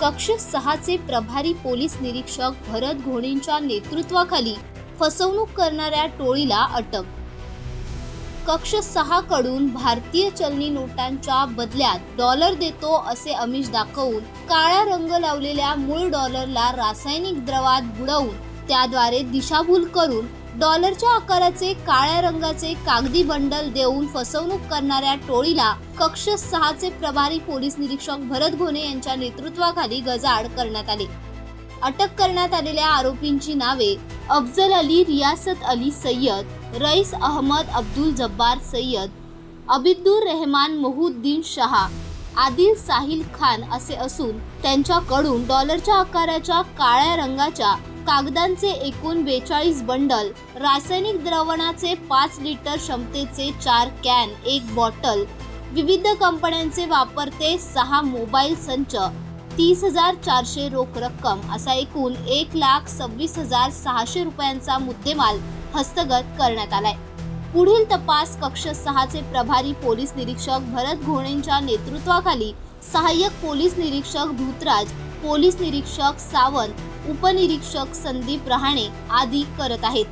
कक्ष सहाचे प्रभारी पोलीस निरीक्षक भरत घोणेंच्या नेतृत्वाखाली फसवणूक करणाऱ्या टोळीला अटक. कक्ष सहा कडून भारतीय चलनी नोटांच्या बदल्यात डॉलर देतो असे आमिष दाखवून काळा रंग लावलेल्या मूळ डॉलरला रासायनिक द्रवात बुडवून त्याद्वारे दिशाभूल करून डॉलरच्या आकाराचे काळ्या रंगाचे कागदी बंडल देऊन फसवणूक करणाऱ्या टोळीला कक्ष सहाचे प्रभारी पोलीस निरीक्षक भरत घोणे यांच्या नेतृत्वाखाली गजाआड करण्यात आले. अटक करण्यात आलेल्या आरोपींची नावे अफजल अली रियासत अली सय्यद रईस अहमद अब्दुल जब्बार सय्यद अबिदुर रहमान मोहुद्दीन शहा आदिल साहिल खान असे असून त्यांच्याकडून डॉलरच्या आकाराच्या काळ्या रंगाच्या कागदांचे एकूण बेचाळीस बंडल रासायनिक द्रवणाचे पाच लिटर क्षमतेचे चार कॅन एक बॉटल विविध कंपन्यांचे वापरते सहा मोबाईल संच तीस हजार चारशे रोख रक्कम असा एकूण एक लाख सव्वीस हजार सहाशे रुपयांचा मुद्देमाल हस्तगत करण्यात आलाय. पुढील तपास कक्ष सहाचे प्रभारी पोलीस निरीक्षक भरत घोणेंच्या नेतृत्वाखाली सहाय्यक पोलीस निरीक्षक धूतराज पोलीस निरीक्षक सावंत उपनिरीक्षक संदीप रहाणे आदी करत आहेत.